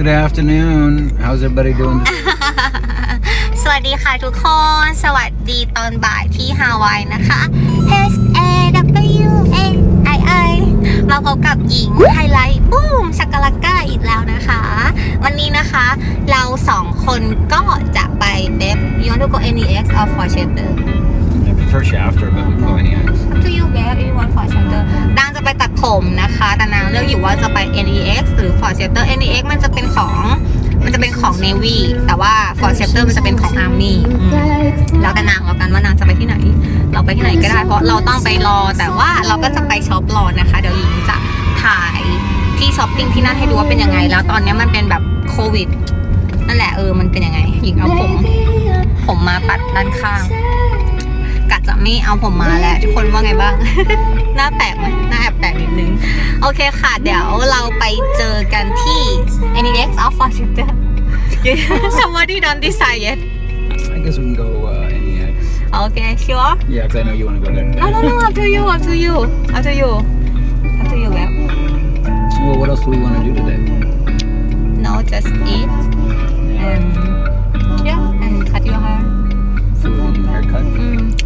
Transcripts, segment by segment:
Good afternoon. How's everybody doing? สวัสดีค่ะทุกคน สวัสดีตอนบ่ายที่ฮาวายนะคะ H A W A I I มาพบกับหญิงไฮไลท์บูมชักกลักก้าอีกแล้วนะคะ วันนี้นะคะเราสองคนก็จะไปเบบ You want to go NEX or for shelter prefer Shafter, but we can go any else. to you babe you want for shelter นางจะไปตัดผมนะคะ แต่นางเลือกอยู่ว่าจะไป NEX หรือ for shelter NEX มันจะเป็นของมันจะเป็นของ Navy แต่ว่า for shelter มันจะเป็นของ Army อืมแล้วแต่นางแล้วกันว่านางจะไปที่ไหน เราไปที่ไหนก็ได้ เพราะเราต้องไปรอ แต่ว่าเราก็จะไปช็อปรอนะคะ เดี๋ยวหญิงจะถ่ายที่ช้อปปิ้งที่นั่นให้ดูว่าเป็นยังไง แล้วตอนนี้มันเป็นแบบโควิด นั่นแหละเออ มันเป็นยังไง หญิงเอาผม ผมมาปัดด้านข้าง กะจะไม่เอาผมมาแล้ว ทุกคนว่าไงบ้าง หน้าแปลกไหมหน้าแอบแปลกนิดนึง โอเคค่ะ เดี๋ยวเราไปเจอกันที่ NEX Alpha Shooter Somebody don't decide yet I guess we can go uh, NEX. Okay sure Yeah, because I know you want to go there. No no no up to you up to you up to you up to you แบบ Well, what else do we want to do today? No just eat and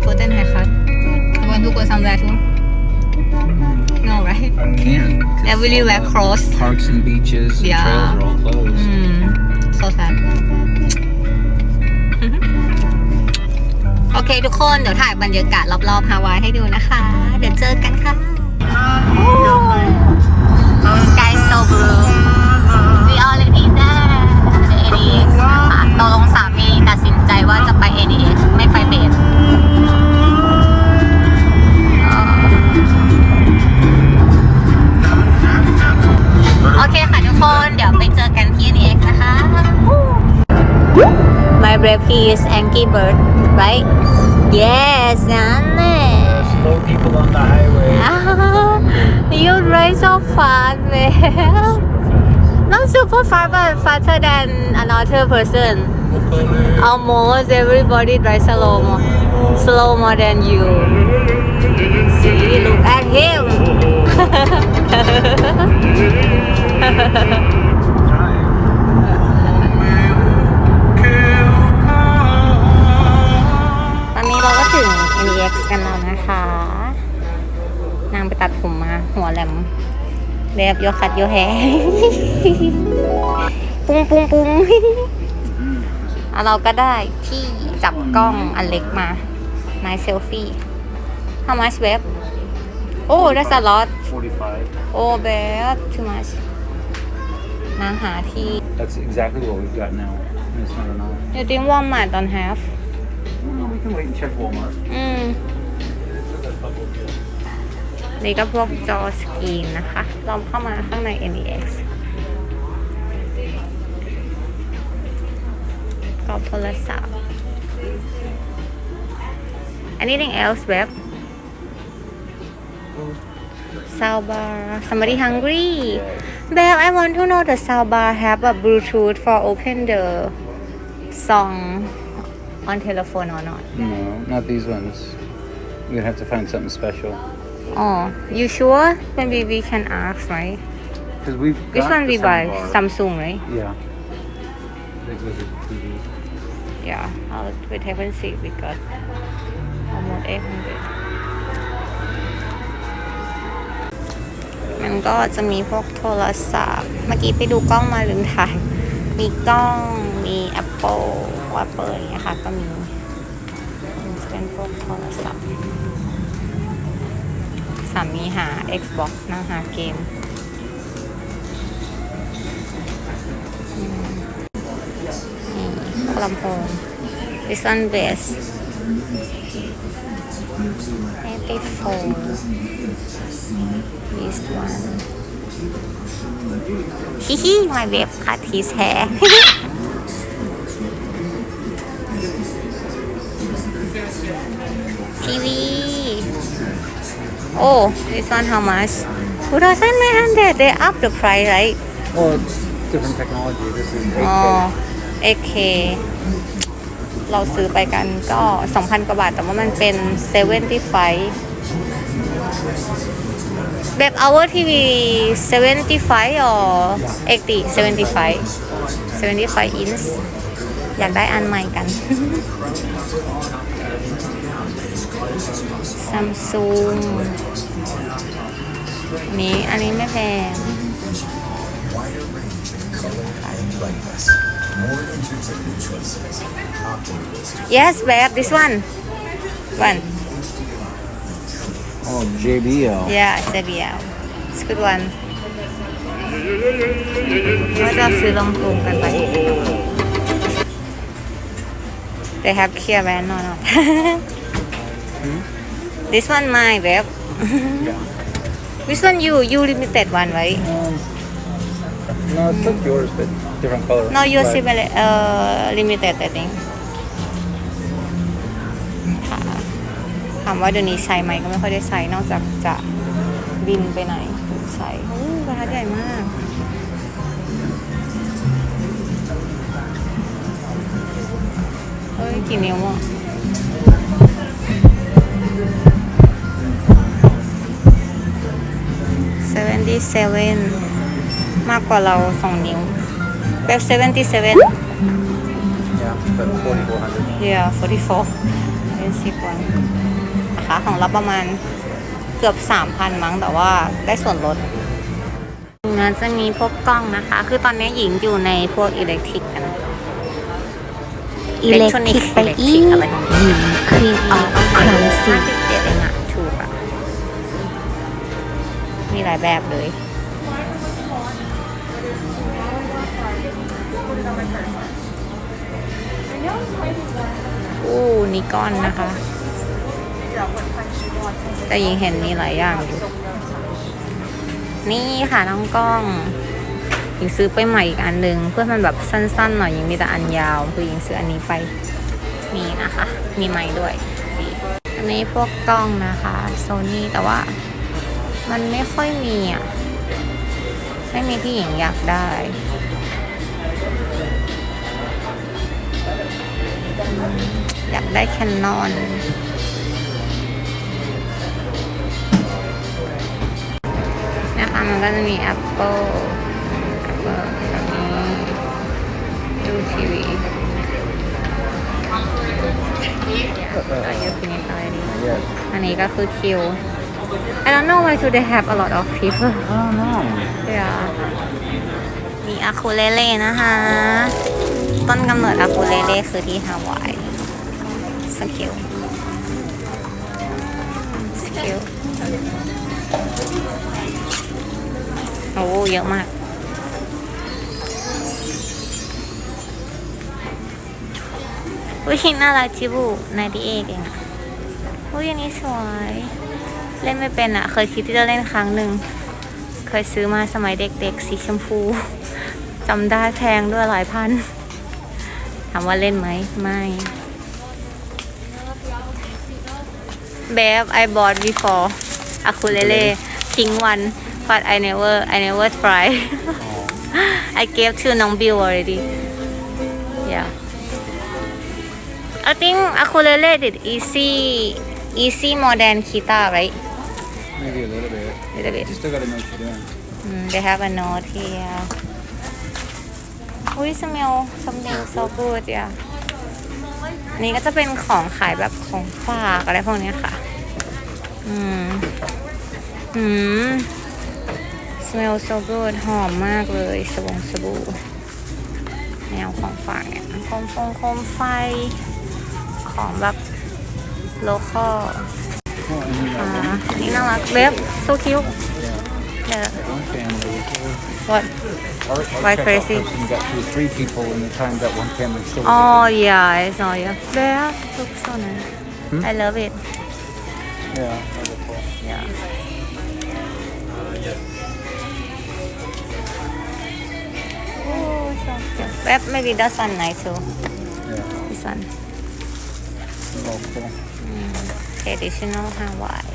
mm, food and haircut You want to go somewhere too No right Can't. 'cause Everywhere all the closed Parks and beaches and Yeah. trails are all closed. อืม so sad โอเคทุกคนเดี๋ยวถ่ายบรรยากาศรอบๆฮาวายให้ดูนะคะ เดี๋ยวเจอกันค่ะ Sky so blue we already there the NEX นะคะตกลงสามีตัดสินใจว่าจะไป NEX ไม่ไปเบส คค่ะทุกคน เดี๋ยวไปเจอกันที่ NEX นะคะ My brave he is Angry Bird right yes นั่นแหละ Slow people on the highway. you drive so fast man not super fast but faster than another person almost everybody drive slow more slow more than you see look at him ตอนนี้เราก็ถึง NEX กันแล้วนะคะ นางไปตัดผมมา หัวแหลมแบบโยคัดโยแฮปุ้งปุ้งปุ้งอะเราก็ได้ที่จับกล้องอันเล็กมา my selfie how much babe oh that's a lot 45. oh babe too much นางหาที่ That's exactly what we've got now. And It's not enough. you think Walmart don't have Well, we can wait and check Walmart. อืม นี่ก็พวกจอสกรีนนะคะเราเข้ามาข้างใน NEX ก็โทรศัพท์ anything else web soundbar somebody hungry Belle I want to know the soundbar have a Bluetooth for open the song on telephone or not No, not these ones. We'd have to find something special. Oh, you sure? Maybe we can ask, right? Because we've Which got one the we buy? soundbar. Samsung, right? Yeah. Big Wizard TV. Yeah. I'll wait have and see. We got almost 800. มันก็จะมีพวกโทรศัพท์ เมื่อกี้ไปดูกล้องมาลืมถ่าย มีกล้อง มี Apple Apple อย่างเงี้ยค่ะก็มีจะเป็นพวกโทรศัพท์ สามีหา Xbox นั่งหาเกมนี่ลำโพง This one best 84 This one ฮิฮิ my babe cut his hair ทีวี Oh this one how much 2,900 they up the price right Well, it's different technology. This is 8K. อ๋อ AK เราซื้อไปกันก็ 2,000 กว่าบาท แต่ว่ามันเป็น 75 แบบ our TV 75 or 80 75 75 inch อยากได้อันใหม่กัน Samsung นี้อันนี้ไม่แพง Yes, babe, this one. One. Oh, JBL. Yeah, JBL. It's a good one. ว่าจะซื้อลงทุนกันไป They have clear van or not? This one mine, babe. Yeah. Which one you? You limited one, right? Um, no, it's like yours, but different color. No, you But- similar, uh, limited, I think. ามว่าเดี๋ยวนี้ใช้ไหมก็ไม่ค่อยได้ใช้นอกจากจะบินไปไหนถึงใช้โอ้กระทัดใหญ่มากเฮ้ยกี่นิ้วอะ77มากกว่าเราสองนิ้วแบบ77 Yeah, but 4400. yeah 44เป็นสิบวันนะคะ ของเราประมาณเกือบ 3,000 มั้ง แต่ว่าได้ส่วนลดงั้นจะมีพวกกล้องนะคะ คือตอนนี้หญิงอยู่ในพวกอิเล็กทริกกันอิเล็กทริกไปอีกอะไรของหญิงควีนออฟครังสิ57เองอะถูกอะมีหลายแบบเลยอู้นิกอนนะคะ แต่ยิงเห็นมีหลายอย่างอยู่นี่ค่ะน้องกล้องยิงซื้อไปใหม่อีกอันหนึ่งเพื่อมันแบบสั้นๆหน่อยยิงมีแต่อันยาวคือยิงซื้ออันนี้ไปนี่นะคะ มีไม้ด้วยอันนี้พวกกล้องนะคะโซนี่แต่ว่ามันไม่ค่อยมีอะไม่มีที่หญิงอยากได้อยากได้แคนนอน นะคะมันก็จะมีแ Apple Apple แบบนี้ดูทีวี อันนี้ก็คือคิว I don't know why do they have a lot of people I don't know yeah มีอาคูเลเล่นะคะ ต้นกำเนิดอาคูเลเล่คือที่ฮาวายสกิลสกิล โอ้เยอะมากอุ้ยน่ารักจิบุนายดีเอกเองอะอุ้ยอันนี้สวย เล่นไม่เป็นอะเคยคิดที่จะเล่นครั้งหนึ่ง เคยซื้อมาสมัยเด็กๆ สีชมพูจำได้แพงด้วยหลายพัน ถามว่าเล่นไหม ไม่ แบบ I bought before ukulele pink one but I never I never try I gave to น้อง Bill already yeah I think ukulele did easy easy more than guitar right Maybe a little bit. little bit You still gotta know what you're doing. Mm, they have a note here. We smell something so good yeah อันนี้ก็จะเป็นของขายแบบของฝากอะไรพวกเนี้ยค่ะ อืม อืม smell so good หอมมากเลยสบงสบู่แนวของฝากเนี่ยโคมฟงโคมไฟ ของแบบ local Oh, and then อ่า that นี่น่ารักเบบ so cute one, yeah one family. what Our, our Why checkout crazy? person got two, three people in the time that one family still Oh yeah, I saw you. There, looks so nice. Hmm? I love it. Yeah. wonderful. Yeah. Oh, so cute. Well, maybe that's one nice too. Yeah. This one. Local. Traditional Hawaii.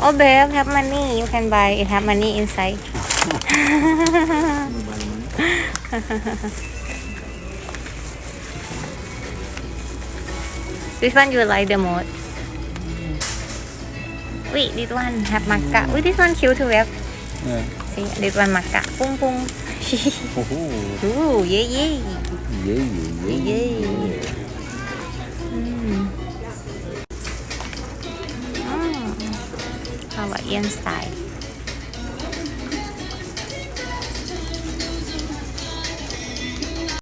Oh, babe, have money. You can buy it. Have money inside. Which one you like the most? Wait, this one have maca. Wait, this one cute too. Have Yeah. see this one maca. Pung pung. Oh, Ooh, yeah yeah. yeah, yeah, Yay. yeah. Mm. Mm. Hawaiian style.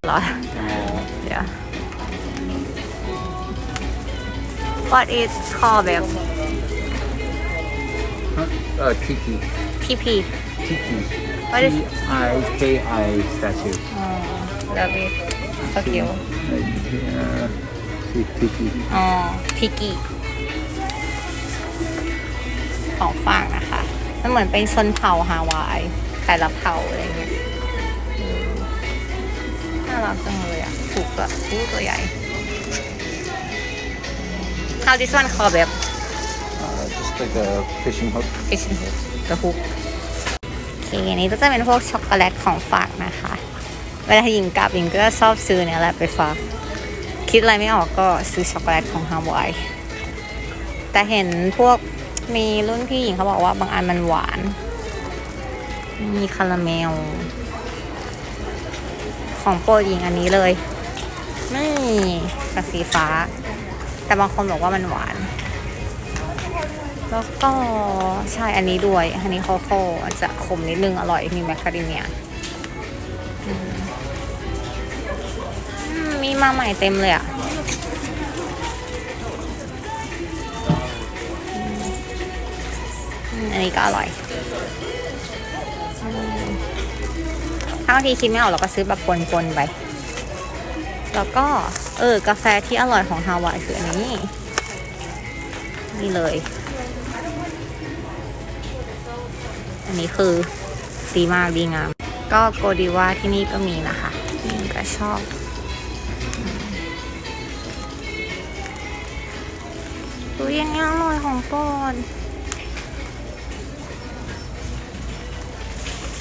lot. Yeah. What is called แบบ Huh? Uh, Tiki. TP? Tiki. What is- T-I-K-I statue. Oh, love it. So cute. Uh, see, Tiki. อ๋อทิกิของฝากนะคะ มันเหมือนเป็นชนเผ่าฮาวาย แต่ละเผ่าอะไรเงี้ยอืมน่ารักจังเลยอะถูกอะอู้ตัวใหญ่ How this one called แบบ Uh, just like a fishing hook. fishing hook the hook โอ เคอันนี้ก็จะเป็นพวกช็อกโกแลตของฝากนะคะ เวลาหญิงกลับหญิงก็ชอบซื้อเนี่ยแหละไปฝาก คิดอะไรไม่ออกก็ซื้อช็อกโกแลตของฮาวายแต่เห็นพวกมีรุ่นพี่หญิงเขาบอกว่าบางอันมันหวาน มีคาราเมล ของโปรดหญิงอันนี้เลย นี่กับสีฟ้า แต่บางคนบอกว่ามันหวาน แล้วก็ใช่อันนี้ด้วย อันนี้โคโค่อจะขมนิดนึงอร่อยมีแมคคาเดเมียมีมาใหม่เต็มเลยอะอันนี้ก็อร่อยถ้าบางทีคิดไม่ออกเราก็ซื้อแบบปนๆไป แล้วก็ เออกาแฟที่อร่อยของฮาวายคืออันนี้ นี่เลย อันนี้คือดีมากดีงาม ก็โกดีว่าที่นี่ก็มีนะคะนี่ก็ชอบ ดูยังไงอร่อยของโปรด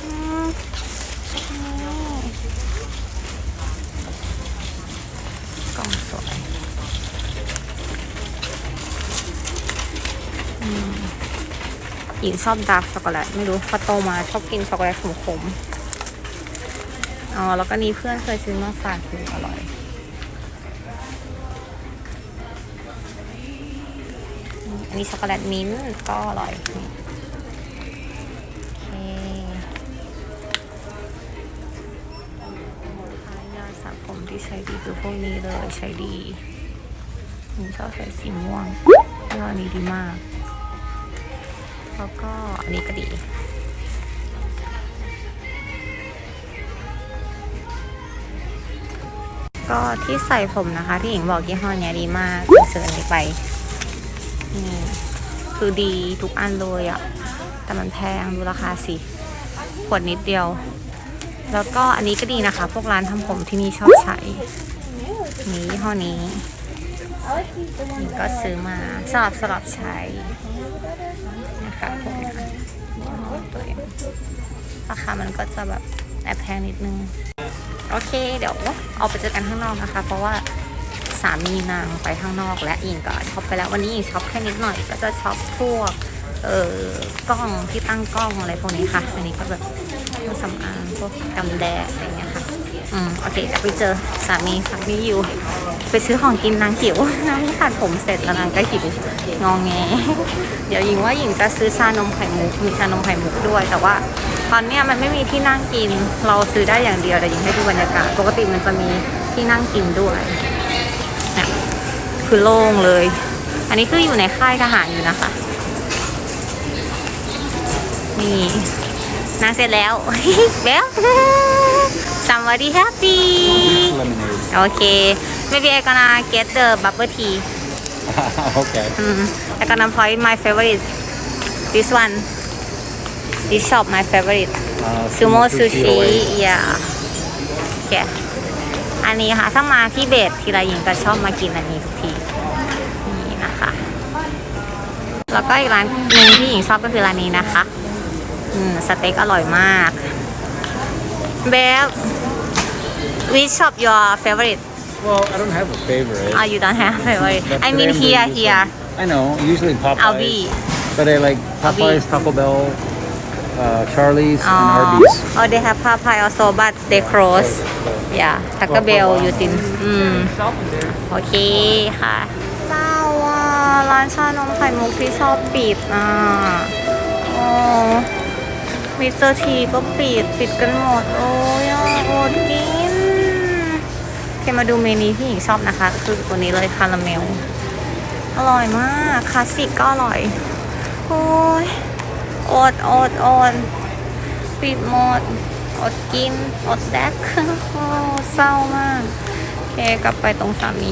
อืมนี่กล่องสวยอืม ห ญิงชอบดาร์กช็อกโกแลตไม่รู้พอโตมาชอบกินช็อกโกแลตขมๆอ๋อแล้วก็นี้เพื่อนเคยซื้อมาฝากคืออร่อยอันนี้ช็อกโกแลตมิ้นท์ก็อร่อยโอเคยาสระผมที่ใช้ดีคือพวกนี้เลยใช้ดีหญิงชอบใช้สีม่วงแล้วอันนี้ดีมาก แล้วก็อันนี้ก็ดี ก็ที่ใส่ผมนะคะที่หญิงบอกยี่ห้อนี้ดีมากซื้ออันนี้ไปนี่คือดีทุกอันเลยอะแต่มันแพงดูราคาสิขวดนิดเดียว แล้วก็อันนี้ก็ดีนะคะ พวกร้านทำผมที่นี่ชอบใช้นี่ยี่ห้อนี้หญิงก็ซื้อมาสลับสลับใช้ นะคะพวกเนี้ยตัวเองราคามันก็จะแบบแอบแพงนิดนึง โอเค เดี๋ยวเอาไปเจอกันข้างนอกนะคะ เพราะว่าสามีนางไปข้างนอกและอิงก็ช็อปไปแล้ววันนี้อิงช็อปแค่นิดหน่อย ก็จะช็อปพวกเอ่อกล้องที่ตั้งกล้องอะไรพวกนี้ค่ะอันนี้ก็แบบเครื่องสำอางพวกกันแดดอะไรเงี้ยค่ะอืมโอเคเดี๋ยวไปเจอสามีสามีอยู่ ไปซื้อของกินนางหิวนางตัดผมเสร็จแล้วนางก็หิวงองแง เดี๋ยวหญิงว่าหญิงจะซื้อชานมไข่มุกมีชานมไข่มุกด้วย แต่ว่าตอนเนี้ยมันไม่มีที่นั่งกิน เราซื้อได้อย่างเดียวแต่หญิงให้ดูบรรยากาศ ปกติมันจะมีที่นั่งกินด้วยเนี่ยคือโล่งเลย อันนี้คืออยู่ในค่ายทหารอยู่นะคะ นี่นางเสร็จแล้วแล้ว somebody happy Lemonade. okay maybe I gonna get the bubble tea okay. Mm, I gonna point my favorite. This one. This shop my favorite. Uh, Sumo sushi. away. Yeah. โอเคอันนี้ค่ะถ้ามาที่เบสทีไรหญิงก็ชอบมากินอันนี้ทุกทีนี่นะคะ แล้วก็อีกร้านหนึงที่หญิงชอบก็คือร้านนี้นะคะอืมสเต็กอร่อยมากเบฟ which shop your favorite Well, I don't have a favorite. oh you don't have favorite But I mean today I'm here doing this here one. I know. Usually Popeyes. Albi But I like Popeyes, Taco Bell, uh, Charlie's, Oh, and Arby's. oh, they have Popeye also, but they close. Yeah, Taco Bell อยู่ตินอืม โอเคค่ะเศร้าอะร้านชานมไข่มุกที่ชอบปิดอะโอ้มิสเตอร์ทีก็ปิด ปิดกันหมด โอ้ยอะอดกินโอเคมาดูเมนูที่หญิงชอบนะคะ คือตัวนี้เลยคาราเมล อร่อยมากคลาสสิกก็อร่อย โอ้ยอดอดอดปิดหมดอดกิน อดแดกโอ้เศร้ามากโอเคกลับไปตรงสามี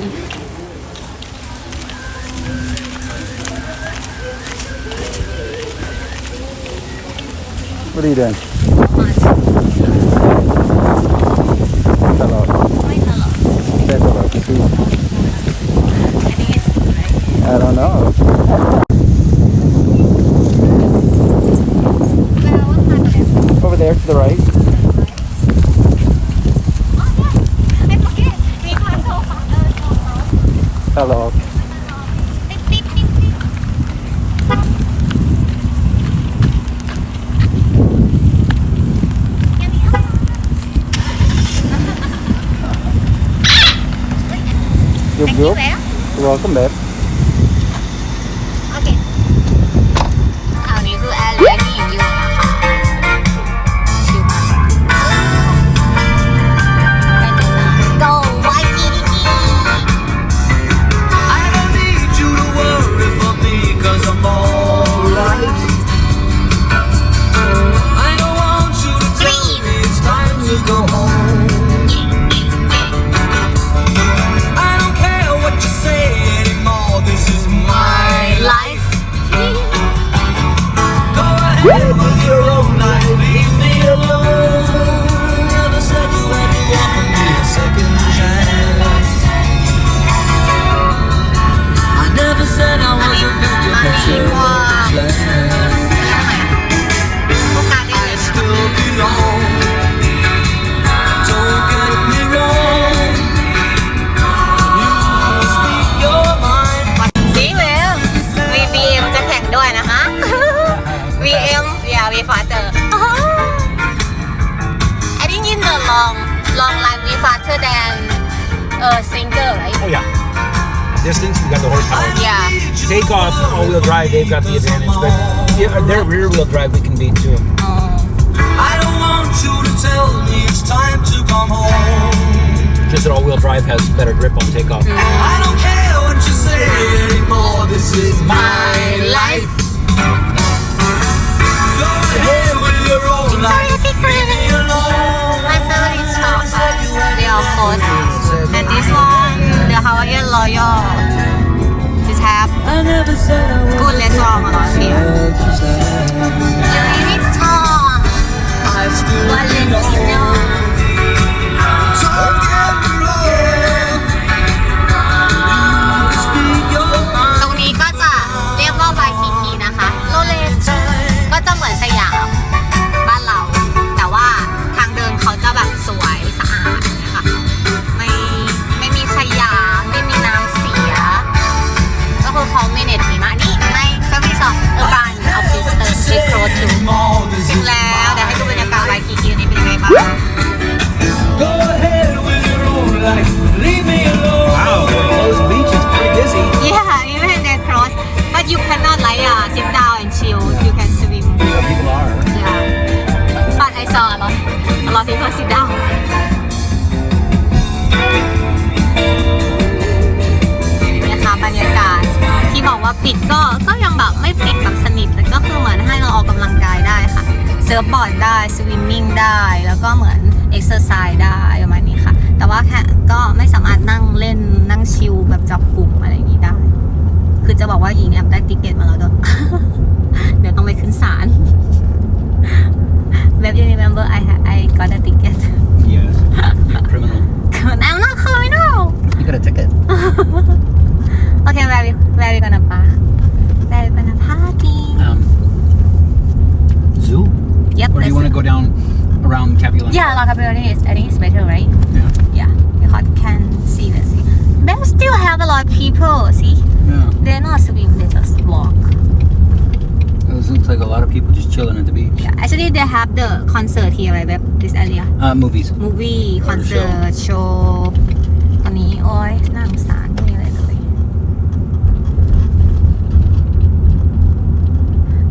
What are you doing? Take off, all-wheel drive, they've got the advantage. But yeah, their rear-wheel drive, we can beat too. I don't want you to tell me it's time to come home. Just that all-wheel drive has better grip on takeoff. I don't care what you say anymore. This is my life. Go ahead with your own life. Leave me alone. My favorite shop they are close and this one the Hawaiian Royal this have I never said I was good restaurant around here Louis Vuitton ปิดก็ก็ยังแบบไม่ปิดแบบสนิทแต่ก็คือเหมือนให้เราออกกำลังกายได้ค่ะเซิร์ฟบอร์ดได้สวิมมิ่งได้ แล้วก็เหมือนเอ็กซ์เซอร์ไซส์ได้ประมาณนี้ค่ะ แต่ว่าแค่ก็ไม่สามารถนั่งเล่นนั่งชิลแบบจับกลุ่มอะไรอย่างนี้ได้ คือจะบอกว่าหญิงแอบได้ติเกตมาแล้วด้วยเดี๋ยวต้องไปขึ้นศาล Babe, you remember I ha- I got a ticket. Yes. they have the concert here อะไรแบบ this area Uh, movies. movie Or concert show ตอนนี้ โอ้ยน่าสงสารไม่มีอะไรเลย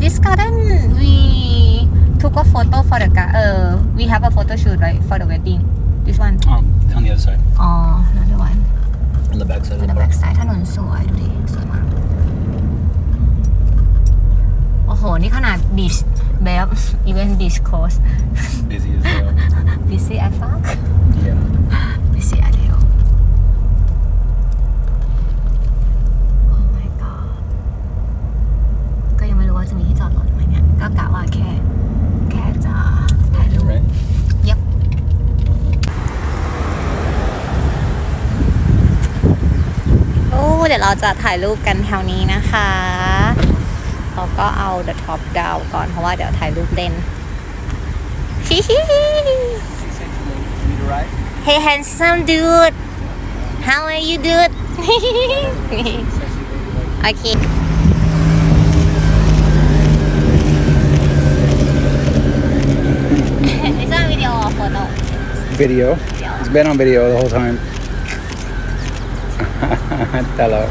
This garden we took a photo for the ga- เออ we have a photo shoot right for the wedding this one Um, on the other side, อ๋อ another one on the back side of on the the park. back side ถนนสวยดูดิ สวยมาก โ อ้โห นี่ขนาด beach แบบ even beach close Busy as well. busy as fuck yeah. busy as hell oh my god ก็ยังไม่รู้ว่าจะมีที่จอดรถไหมเนี่ย ก็กะว่าแค่ แค่จะถ่ายรูป Right. ยับโอ้เดี๋ยวเราจะถ่ายรูปกันแถวนี้นะคะ เราก็เอา the top down ก่อนเพราะว่าเดี๋ยวถ่ายรูปเล่นฮิฮิฮิ Hey handsome dude How are you dude โอเค Is that video or photo? Video. It's been on video the whole time. Hello.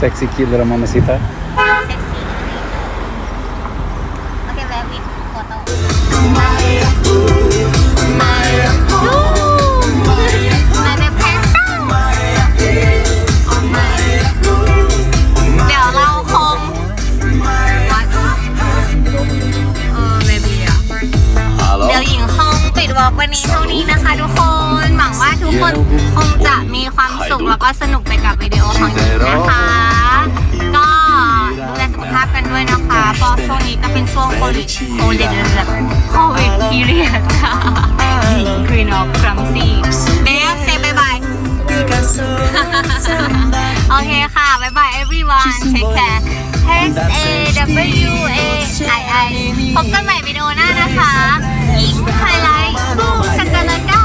Sexy, cute little mamacita. นี้เท่านี้นะคะ ทุกคน หวังว่าทุกคนคงจะมีความสุขแล้วก็สนุกไปกับวิดีโอของหญิงนะคะ ก็ดูแลสุขภาพกันด้วยนะคะเพราะช่วงนี้ก็เป็นช่วงโควิดโควิดโควิดพีเรียดค่ะหญิงควีนออฟครัมซี่เบฟเซบายบายโอเคค่ะบายบาย everyone take care H A W A I I พบกันใหม่วิดีโอหน้านะคะ หญิงไฮไลท์ บูมสกลก